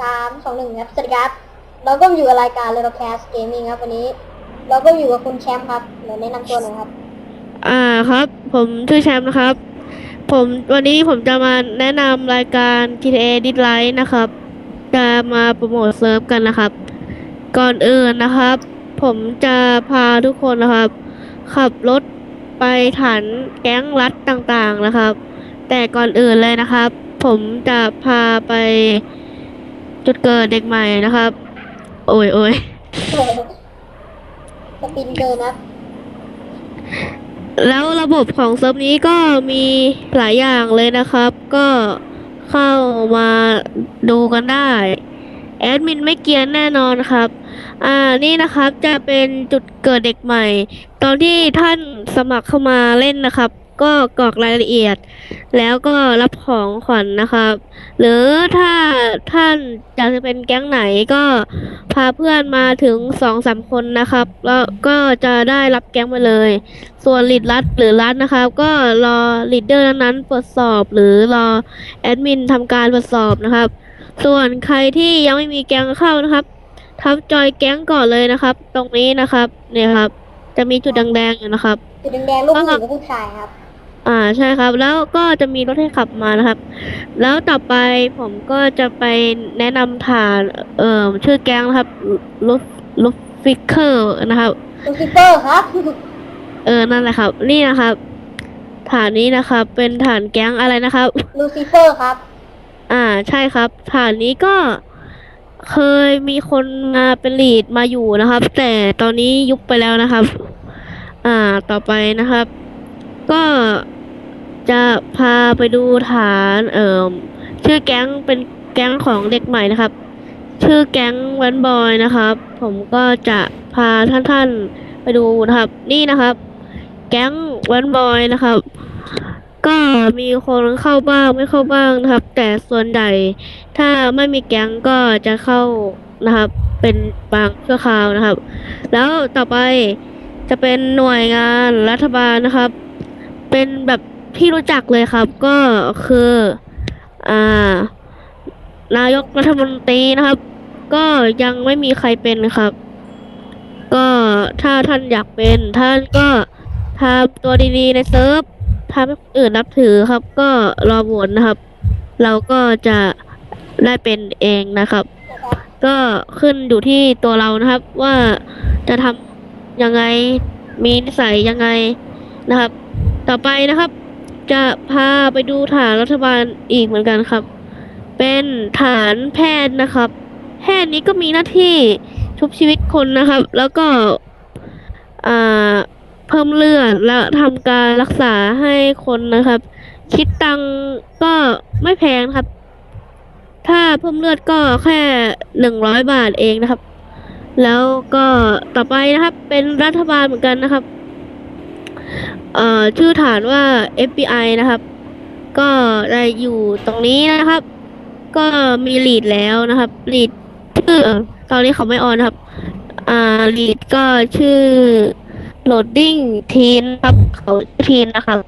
สามสองหนึ่งครับสวัสดีครับ เราก็อยู่กับรายการ l e t t l e c a s t Gaming ครับวันนี้ เราก็อยู่กับคุณแชมป์ครับเดี๋ยวแนะนำตัวหน่อยครับ อ่าครับ ผมชื่อแชมป์นะครับ ผมวันนี้ผมจะมาแนะนำรายการ GTA d i s l i g h t นะครับ จะมาโปรโมทเซิร์ฟกันนะครับ ก่อนอื่นนะครับ ผมจะพาทุกคนนะครับ ขับรถไปฐานแก๊งรัดต่างๆนะครับ แต่ก่อนอื่นเลยนะครับ ผมจะพาไป จุดเกิดเด็กใหม่นะครับ โอ้ยโอ้ยสปินเกินครับแล้วระบบของเซิร์ฟนี้ก็มีหลายอย่างเลยนะครับ ก็เข้ามาดูกันได้แอดมินไม่เกรียนแน่นอนครับ อ่า นี่นะครับจะเป็นจุดเกิดเด็กใหม่ ตอนที่ท่านสมัครเข้ามาเล่นนะครับ ก็กรอกรายละเอียด แล้วก็รับของขวัญนะครับ หรือถ้าท่านอยากจะเป็นแก๊งไหนก็พาเพื่อนมาถึงสองสามคนนะครับ แล้วก็จะได้รับแก๊งมาเลย ส่วนลีดรัดหรือรัดนะครับ ก็รอลีดเดอร์นั้นตรวจสอบหรือรอแอดมินทำการตรวจสอบนะครับ ส่วนใครที่ยังไม่มีแก๊งเข้านะครับทับจอยแก๊งก่อนเลยนะครับ ตรงนี้นะครับเนี่ยครับ จะมีจุดแดงๆอยู่นะครับ จุดแดงๆลูกผู้หญิงกับผู้ชายครับ อ่าใช่ครับ แล้วก็จะมีรถให้ขับมานะครับ แล้วต่อไปผมก็จะไปแนะนำฐานเอ่อชื่อแก๊งนะครับลูลูฟิกเกอร์นะครับลูซิเฟอร์ครับ เออนั่นแหละครับ นี่นะครับ ฐานนี้นะครับ เป็นฐานแก๊งอะไรนะครับลูซิเฟอร์ครับ อ่าใช่ครับ ฐานนี้ก็เคยมีคนมาเป็นลีดมาอยู่นะครับ แต่ตอนนี้ยุบไปแล้วนะครับ อ่าต่อไปนะครับ ก็จะพาไปดูฐานเอ่อชื่อแก๊งเป็นแก๊งของเด็กใหม่นะครับ ชื่อแก๊งวันบอยนะครับ ผมก็จะพาท่านท่านๆไปดูนะครับ นี่นะครับ แก๊งวันบอยนะครับ ก็มีคนเข้าบ้างไม่เข้าบ้างนะครับ แต่ส่วนใหญ่ถ้าไม่มีแก๊งก็จะเข้านะครับ เป็นบางชั่วคราวนะครับ แล้วต่อไปจะเป็นหน่วยงานรัฐบาลนะครับ เป็นแบบที่รู้จักเลยครับ ก็คืออ่านายกรัฐมนตรีนะครับ ก็ยังไม่มีใครเป็นครับ ก็ถ้าท่านอยากเป็น ท่านก็ทำตัวดีๆในเซิร์ฟทำให้คนอื่นนับถือครับ ก็รอโหวตนะครับ เราก็จะได้เป็นเองนะครับนะครับก็ขึ้นอยู่ที่ตัวเรานะครับว่าจะทำยังไงมีนิสัยยังไงนะครับ ต่อไปนะครับ จะพาไปดูฐานรัฐบาลอีกเหมือนกันครับ เป็นฐานแพทย์นะครับ แพทย์นี้ก็มีหน้าที่ชุบชีวิตคนนะครับ แล้วก็เพิ่มเลือดและทำการรักษาให้คนนะครับ คิดตังก็ไม่แพงครับ ถ้าเพิ่มเลือดก็แค่หนึ่งร้อยบาทเองนะครับ แล้วก็ต่อไปนะครับเป็นรัฐบาลเหมือนกันนะครับ เอ่อชื่อฐานว่า FBI นะครับ ก็ได้อยู่ตรงนี้นะครับ ก็มีลีดแล้วนะครับลีดชื่อเอ่อตอนนี้เขาไม่ออนนะครับ อ่าลีดก็ชื่อ loading ทีนครับเขาทีนนะครับ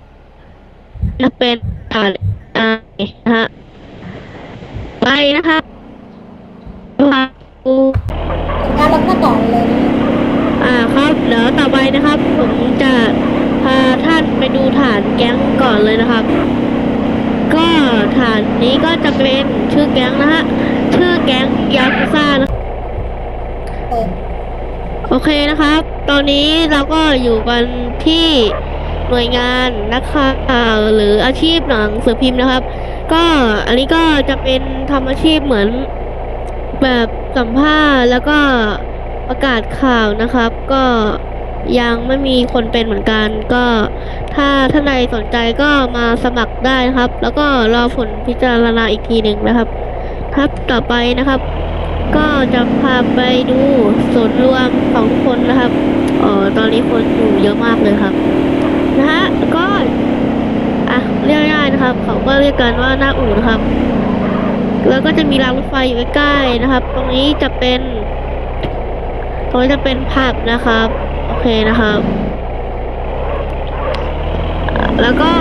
จะเป็นฐานอ่านะฮะไปนะครับมาดูเป็นการรับหน้าต่อเลยนะอ่าครับเดี๋ยวต่อไปนะครับ ผมจะพานไปดูฐานแก๊งก่อนเลยนะครับ ก็ฐานนี้ก็จะเป็นชื่อแก๊งนะฮะ ชื่อแก๊งยากุซ่านะเปิดโอเคนะครับ ตอนนี้เราก็อยู่กันที่หน่วยงานนักข่าวหรืออาชีพหนังสือพิมพ์นะครับ ก็อันนี้ก็จะเป็นทำอาชีพเหมือนแบบสัมภาษณ์แล้วก็ประกาศข่าวนะครับ ก็ ยังไม่มีคนเป็นเหมือนกัน ก็ถ้าท่านใดสนใจก็มาสมัครได้นะครับ แล้วก็รอผลพิจารณาอีกทีหนึ่งนะครับ ครับต่อไปนะครับ ก็จะพาไปดูศูนรวมของทุกคนนะครับอ๋อตอนนี้คนอยู่เยอะมากเลยครับนะฮะก็อะเรียกง่ายนะครับ เขาก็เรียกกันว่าหน้าอู่นะครับ แล้วก็จะมีรางรถไฟอยู่ใกล้ๆนะครับ ตรงนี้จะเป็นตรงนี้จะเป็นผับนะครับ เคนะครับ แล้วก็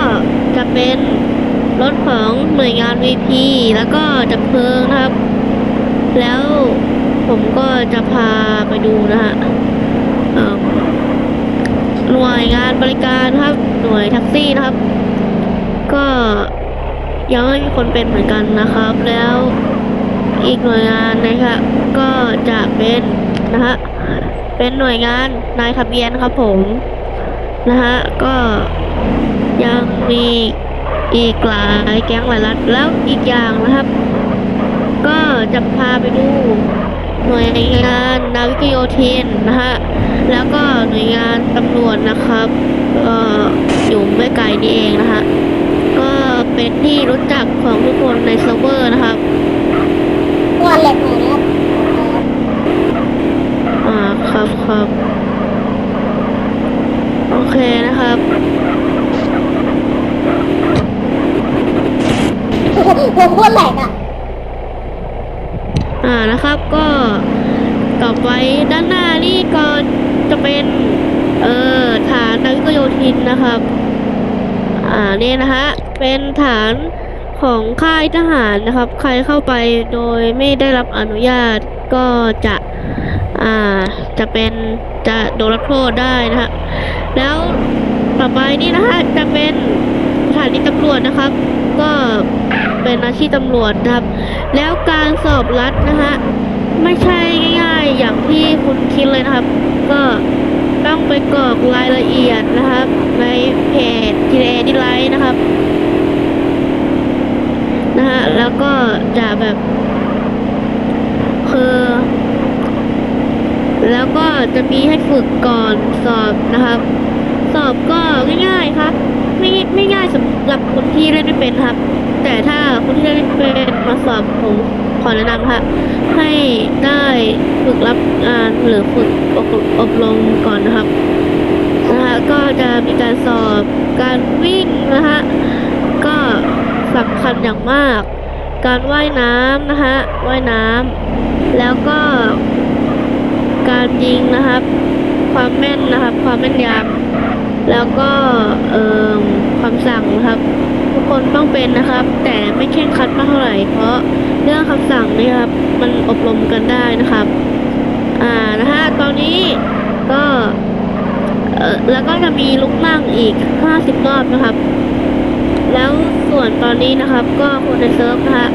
จะเป็นรถของหน่วยงาน VP แล้วก็จับเพลิงนะครับ แล้วผมก็จะพาไปดูนะฮะหน่วยงานบริการครับ หน่วยแท็กซี่นะครับ ก็ยังไม่มีคนเป็นเหมือนกันนะครับ แล้วอีกหน่วยงานนะครับก็จะเป็นนะฮะ เป็นหน่วยงานนายทะเบียนครับผมนะฮะก็ยังมีอีกหลายแก๊งหลายรัฐแล้วอีกอย่างนะครับ ก็จะพาไปดูหน่วยงานนาวิกโยธินนะฮะแล้วก็หน่วยงานตำรวจนะครับก็อยู่ไม่ไกลนี่เองนะฮะก็เป็นที่รู้จักของทุกคนในเซิร์ฟเวอร์นะครับงานแหลกหน่อยนะครับ อ่าครับครับโอเคนะครับผมโคตรแหลกอะ อ่านะครับก็ต่อไปด้านหน้านี่ก็จะเป็นเอ่อฐานนาวิกโยธินนะครับ อ่านี่นะฮะเป็นฐานของค่ายทหารนะครับ ใครเข้าไปโดยไม่ได้รับอนุญาตก็จะ อ่า จะเป็นจะโดนรับโทษได้นะฮะ แล้วต่อไปนี่นะฮะจะเป็นสถานีตำรวจนะครับ ก็เป็นอาชีพตำรวจนะครับ แล้วการสอบรัฐนะฮะไม่ใช่ง่าย ๆ อย่างที่คุณคิดเลยนะครับ ก็ต้องไปกรอกรายละเอียดนะครับ ในเพจ GTA ดีไลท์นะครับนะฮะแล้วก็จะแบบคือ แล้วก็จะมีให้ฝึกก่อนสอบนะครับ สอบก็ง่ายๆครับ ไม่ไม่ง่ายสำหรับคนที่เล่นไม่เป็นครับ แต่ถ้าคนที่เล่นไม่เป็นมาสอบผมขอแนะนำครับให้ได้ฝึกรับงานหรือฝึกอบอบรมก่อนนะครับนะฮะก็จะมีการสอบการวิ่งนะฮะก็สำคัญอย่างมาก การว่ายน้ำนะฮะว่ายน้ำแล้วก็ การยิงนะครับ ความแม่นนะครับ ความแม่นยำแล้วก็เอ่อความสั่งนะครับ ทุกคนต้องเป็นนะครับ แต่ไม่เคร่งคัดมากเท่าไหร่ เพราะเรื่องคำสั่งนี่ครับ มันอบรมกันได้นะครับ อ่านะฮะตอนนี้ก็เอ่อแล้วก็จะมีลุกนั่งอีก 50 รอบนะครับ แล้วส่วนตอนนี้นะครับก็คนในเซิร์ฟนะฮะ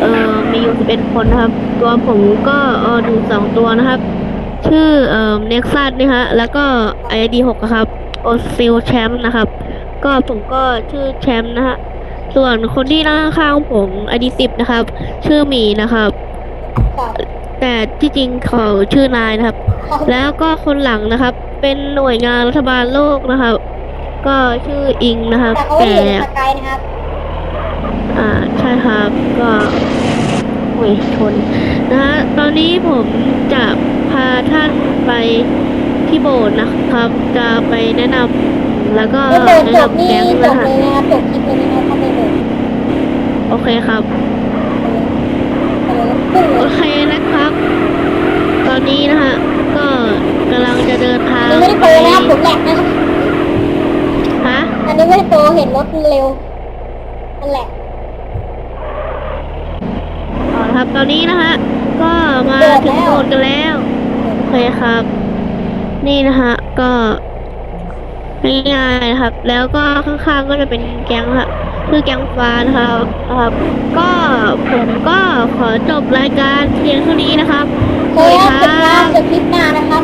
เอ่อมีอยู่11คนนะครับ ตัวผมก็เออดูสองตัวนะครับ ชื่อเอ่อ Nexus นี่ฮะแล้วก็ ID 6อะครับ o s i l Champ นะครับ ก็ผมก็ชื่อแชมป์นะฮะส่วนคนที่นั่งข้างๆผม ID 10นะครับ ชื่อหมีนะครับครับ แต่ที่จริงเขาชื่อนายนะครับ แล้วก็คนหลังนะครับ เป็นหน่วยงานรัฐบาลโลกนะครับ ก็ชื่ออิงนะครับแต่เขาไม่แต่อยู่ในสกายนะครับ อ่าใช่ครับก็ โอ้ยชนนะฮะตอนนี้ผมจะพาท่านไปที่โบสถ์นะครับ จะไปแนะนำแล้วก็ไม่เปิดแนะจบนำนี่แก๊งจนะบฮะเลยนะครับจบคลิปเลยนะครับถ้าไม่เปิดโอเคครับ ไปเลยปึ้งเลโอยเค เลยครับ นี่นะฮะก็ง่ายๆครับ แล้วก็ข้างๆก็จะเป็นแก๊งครับคือแก๊งฟ้านะครับครับ ก็ผมก็ขอจบรายการเพียงเท่านี้นะครับโอ้ยครับจบคลิปหน้านะครับ